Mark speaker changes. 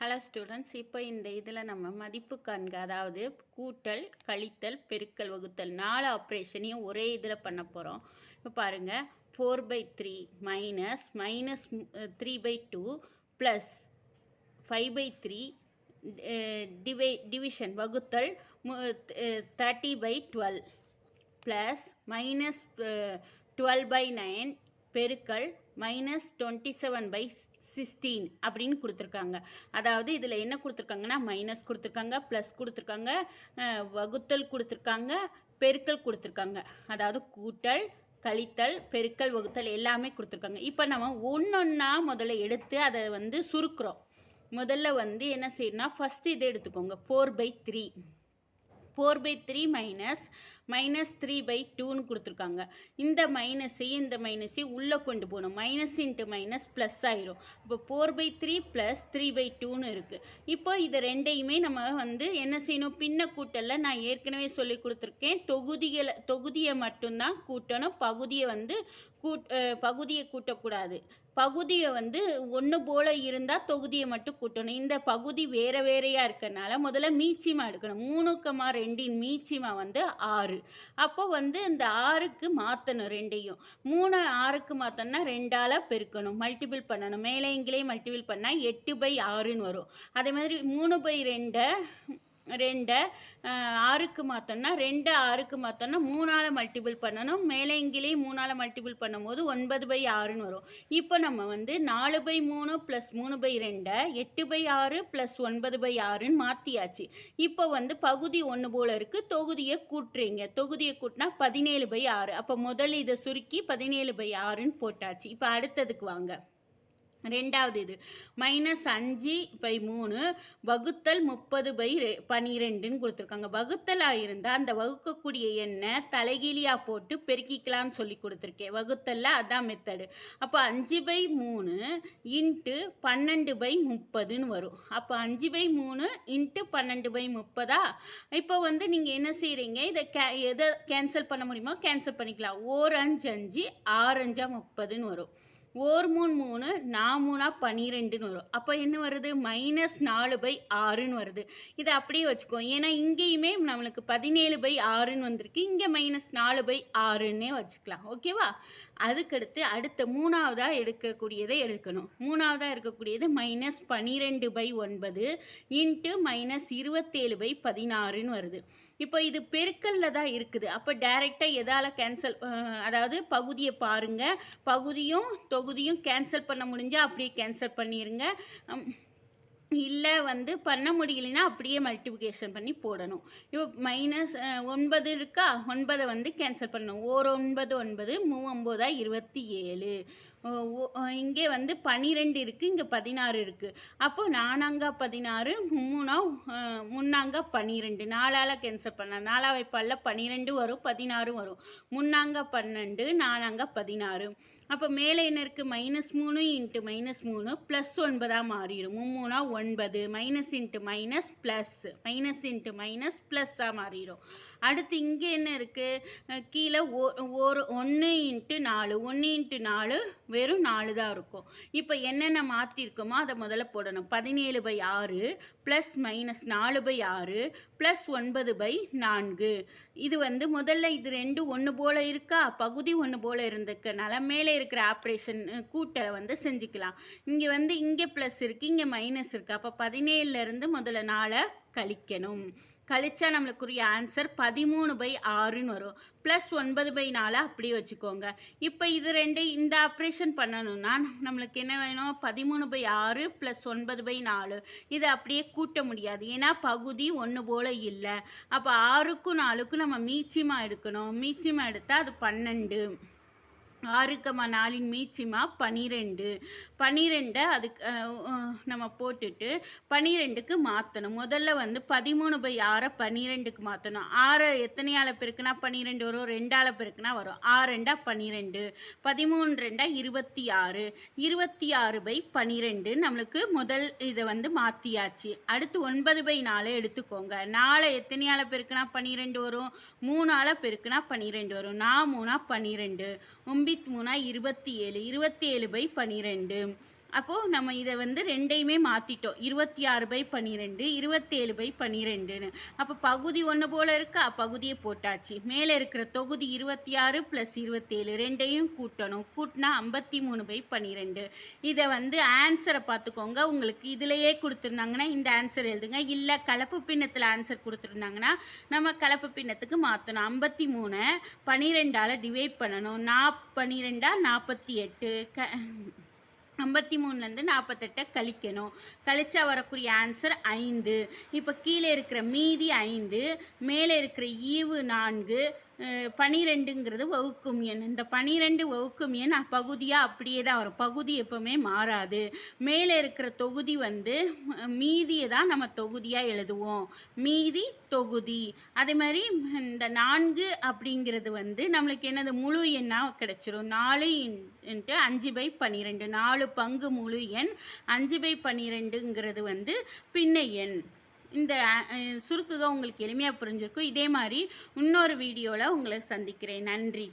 Speaker 1: Hello students இப்போ இந்த இதில் நம்ம மதிப்பு காண்க அதாவது கூட்டல் கழித்தல் பெருக்கல் வகுத்தல் நாலு ஆப்ரேஷனையும் ஒரே இதில் பண்ண போகிறோம் இப்போ பாருங்கள் four by three minus minus three by two plus five by three டிவை division வகுத்தல் thirty by twelve plus minus twelve by nine பெருக்கல் minus twenty seven by sixteen அப்படின்னு கொடுத்துருக்காங்க. அதாவது இதில் என்ன கொடுத்துருக்காங்கன்னா மைனஸ் கொடுத்துருக்காங்க ப்ளஸ் கொடுத்துருக்காங்க வகுத்தல் கொடுத்துருக்காங்க பெருக்கல் கொடுத்துருக்காங்க. அதாவது கூட்டல் கழித்தல் பெருக்கல் வகுத்தல் எல்லாமே கொடுத்துருக்காங்க. இப்போ நம்ம ஒன்றொன்னா முதல்ல எடுத்து அதை வந்து சுருக்குறோம். முதல்ல வந்து என்ன செய்யணும்னா ஃபஸ்ட்டு இதை எடுத்துக்கோங்க. Four by three four by three minus minus three by டூன்னு கொடுத்துருக்காங்க. இந்த மைனஸையும் இந்த மைனஸையும் உள்ளே கொண்டு போகணும். மைனஸ் இன்ட்டு மைனஸ் ப்ளஸ் ஆயிரும். இப்போ four by three plus three by டூன்னு இருக்குது இப்போ இது ரெண்டையுமே நம்ம வந்து என்ன செய்யணும்? பின்ன கூட்டலில் நான் ஏற்கனவே சொல்லி கொடுத்துருக்கேன். தொகுதிகளை தொகுதியை மட்டும்தான் கூட்டணும். பகுதியை வந்து கூட் பகுதியை கூட்டக்கூடாது. பகுதியை வந்து ஒன்று போல் இருந்தால் தொகுதியை மட்டும் கூட்டணும். இந்த பகுதி வேறு வேறையாக இருக்கிறனால முதல்ல மீச்சிமா எடுக்கணும். மூணுக்கமா ரெண்டின் மீச்சிமா வந்து ஆறு. அப்போ வந்து இந்த ஆறுக்கு மாற்றணும் ரெண்டையும். மூணு ஆறுக்கு மாற்றணும்னா ரெண்டால் பெருக்கணும். மல்டிபிள் பண்ணணும். மேலே இங்கிலே மல்டிபிள் பண்ணால் எட்டு பை ஆறுன்னு வரும். அதே மாதிரி மூணு பை ரெண்டை ரெண்டை ஆறுக்கு மாற்றோம்னா ரெண்டு ஆறுக்கு மாற்றோம்னா மூணால் மல்டிபிள் பண்ணணும். மேலே இங்கிலே மூணால் மல்டிபிள் பண்ணும்போது ஒன்பது பை ஆறுன்னு வரும். இப்போ நம்ம வந்து நாலு பை மூணு ப்ளஸ் மூணு பை ரெண்டை எட்டு பை ஆறு ப்ளஸ் ஒன்பது பை ஆறுன்னு மாற்றியாச்சு இப்போ வந்து பகுதி ஒன்று போல் இருக்குது தொகுதியை கூட்டுறீங்க. தொகுதியை கூட்டினா பதினேழு பை ஆறு. அப்போ முதல்ல இதை சுருக்கி பதினேழு பை ஆறுன்னு போட்டாச்சு. இப்போ அடுத்ததுக்கு வாங்க. ரெண்டாவது இது. மைனஸ் அஞ்சு பை மூணு வகுத்தல் முப்பது பை ரெ பன்னிரெண்டுன்னு கொடுத்துருக்காங்க. வகுத்தலாக இருந்தால் அந்த வகுக்கக்கூடிய எண்ணை தலைகீழியாக போட்டு பெருக்கிக்கலாம்னு சொல்லி கொடுத்துருக்கேன். வகுத்தலில் அதான் மெத்தடு அப்போ அஞ்சு பை மூணு இன்ட்டு பன்னெண்டு பை முப்பதுன்னு வரும். அப்போ அஞ்சு பை மூணு இன்ட்டு பன்னெண்டு பை முப்பதா? இப்போ வந்து நீங்கள் என்ன செய்கிறீங்க இதை கே எதை கேன்சல் பண்ண முடியுமோ கேன்சல் பண்ணிக்கலாம். ஓர் அஞ்சு அஞ்சு ஆறு அஞ்சா முப்பதுன்னு வரும். ஓர் மூணு மூணு நா மூணா பன்னிரெண்டுன்னு வரும். அப்போ என்ன வருது? மைனஸ் நாலு பை ஆறுன்னு வருது. இதை அப்படியே வச்சுக்கோ. ஏன்னா இங்கேயுமே நம்மளுக்கு பதினேழு பை ஆறுன்னு வந்திருக்கு. இங்கே மைனஸ் நாலு பை ஆறுன்னே வச்சுக்கலாம். ஓகேவா? அதுக்கடுத்து அடுத்த மூணாவதாக எடுக்கக்கூடியதை எடுக்கணும். மூணாவதாக இருக்கக்கூடியது மைனஸ் பன்னிரெண்டு பை ஒன்பது இன்ட்டு மைனஸ் இருபத்தேழு பை பதினாறுன்னு வருது. இப்போ இது பெருக்கல்ல தான் இருக்குது. அப்போ டைரெக்டாக எதால் கேன்சல் அதாவது பகுதியை பாருங்கள் பகுதியும் தொகுதியும் கேன்சல் பண்ண முடிஞ்சால் அப்படியே கேன்சல் பண்ணிடுங்க இல்லை வந்து பண்ண முடியலைன்னா அப்படியே மல்டிப்ளிகேஷன் பண்ணி போடணும். இப்போ மைனஸ் ஒன்பது இருக்கா? ஒன்பதை வந்து கேன்சல் பண்ணணும். ஓர் ஒன்பது ஒன்பது மூ ஒம்போதா இருபத்தி ஏழு. இங்கே வந்து பன்னிரெண்டு இருக்குது இங்கே பதினாறு இருக்குது அப்போது நானாங்க பதினாறு மூணா முன்னாங்கா முன்னாங்க பன்னிரெண்டு நாலால் கேன்சல் பண்ணலாம் நாலா வைப்பால பன்னிரெண்டு வரும் பதினாறு வரும். முன்னாங்க பன்னெண்டு நானாங்க பதினாறு. அப்போ மேலே என்ன இருக்குது மைனஸ் மூணு இன்ட்டு மைனஸ் மூணு ப்ளஸ் ஒன்பதாக மாறிடும். மூணா ஒன்பது minus into minus plus minus into minus ப்ளஸ்ஸாக மாறிடும். அடுத்து இங்கே என்ன இருக்குது கீழே ஓ- ஒரு ஒன்று இன்ட்டு நாலு ஒன்று இன்ட்டு நாலு வெறும் நாலு தான் இருக்கும். இப்போ என்னென்ன மாற்றிருக்கோமோ அதை முதல்ல போடணும். பதினேழு பை ஆறு ப்ளஸ் மைனஸ் நாலு பை ஆறு ப்ளஸ் ஒன்பது பை நான்கு. இது வந்து முதல்ல இது ரெண்டு ஒன்று போல் இருக்கா? பகுதி ஒன்று போல் இருந்துக்கனால மேலே இருக்கிற ஆப்ரேஷன் கூட்டலை வந்து செஞ்சுக்கலாம். இங்கே வந்து இங்கே ப்ளஸ் இருக்குது இங்கே மைனஸ் இருக்குது அப்போ பதினேழுலேருந்து முதல்ல நாளை கழிக்கணும். கழிச்சா நம்மளுக்குரிய ஆன்சர் பதிமூணு பை ஆறுன்னு வரும். ப்ளஸ் ஒன்பது பை நாலு அப்படியே வச்சுக்கோங்க. இப்போ இது ரெண்டு இந்த ஆப்ரேஷன் பண்ணணும்னா நம்மளுக்கு என்ன வேணும்? பதிமூணு பை ஆறு ப்ளஸ் ஒன்பது பை நாலு. இதை அப்படியே கூட்ட முடியாது. ஏன்னா பகுதி ஒன்று போல் இல்லை. அப்போ ஆறுக்கும் நாலுக்கும் நம்ம மீச்சியமாக எடுக்கணும். மீச்சியமாக எடுத்தால் அது பன்னெண்டு. ஆறுக்கம்மா நாலின் மீச்சிமா பனிரெண்டு. பனிரெண்டை அதுக்கு நம்ம போட்டுட்டு பனிரெண்டுக்கு மாற்றணும் முதல்ல வந்து பதிமூணு பை ஆறை பன்னிரெண்டுக்கு மாற்றணும் ஆறை எத்தனையால் பெருக்குனா? பன்னிரெண்டு வரும். ரெண்டால் பெருக்குனா வரும். ஆறு ரெண்டா பன்னிரெண்டு பதிமூணு ரெண்டா இருபத்தி ஆறு இருபத்தி ஆறு பை பன்னிரெண்டு நம்மளுக்கு முதல் இதை வந்து மாற்றியாச்சு அடுத்து ஒன்பது பை நாலு எடுத்துக்கோங்க. நாலை எத்தனையால் பெருக்குனா? பன்னிரெண்டு வரும். மூணால் பெருக்குனா? பன்னிரெண்டு வரும். நான் மூணா பன்னிரெண்டு ஒம்பித் மூணா இருபத்தி ஏழு இருபத்தி ஏழு பை பன்னிரெண்டு அப்போது நம்ம இதை வந்து ரெண்டையுமே மாற்றிட்டோம் இருபத்தி ஆறு பை பன்னிரெண்டு இருபத்தேழு பை பன்னிரெண்டுன்னு. அப்போ பகுதி ஒன்று போல் இருக்கா? பகுதியை போட்டாச்சு. மேலே இருக்கிற தொகுதி இருபத்தி ஆறு ப்ளஸ் இருபத்தேழு ரெண்டையும் கூட்டணும். கூட்டினா ஐம்பத்தி மூணு பை பன்னிரெண்டு. இதை வந்து ஆன்சரை பார்த்துக்கோங்க. உங்களுக்கு இதிலையே கொடுத்துருந்தாங்கன்னா இந்த ஆன்சர் எழுதுங்க. இல்லை கலப்பு பின்னத்தில் ஆன்சர் கொடுத்துருந்தாங்கன்னா நம்ம கலப்பு பின்னத்துக்கு மாற்றணும் ஐம்பத்தி மூணை பன்னிரெண்டால் டிவைட் பண்ணணும். நா பன்னிரெண்டா நாற்பத்தி எட்டு. க ஐம்பத்தி மூணுலேருந்து நாற்பத்தெட்டை கழிக்கணும். கழிச்சா வரக்கூடிய ஆன்சர் ஐந்து. இப்போ கீழே இருக்கிற மீதி ஐந்து மேலே இருக்கிற ஈவு நான்கு பனிரெண்டுங்கிறது வகுக்கும் எண். இந்த பனிரெண்டு வகுக்கும் எண் பகுதியாக அப்படியே தான் வரும். பகுதி எப்பவுமே மாறாது. மேலே இருக்கிற தொகுதி வந்து மீதியை தான் நம்ம தொகுதியாக எழுதுவோம். மீதி தொகுதி. அதே மாதிரி இந்த நான்கு அப்படிங்கிறது வந்து நம்மளுக்கு என்னது? முழு எண்ணாக கிடைச்சிரும். நாலு இன்ட்டு அஞ்சு பை பன்னிரெண்டு நாலு பங்கு முழு எண் அஞ்சு பை பன்னிரெண்டுங்கிறது வந்து பின்ன எண். இந்த சுருக்குக உங்களுக்கு எளிமையாக புரிஞ்சிருக்கும். இதே மாதிரி இன்னொரு வீடியோவில் உங்களை சந்திக்கிறேன். நன்றி.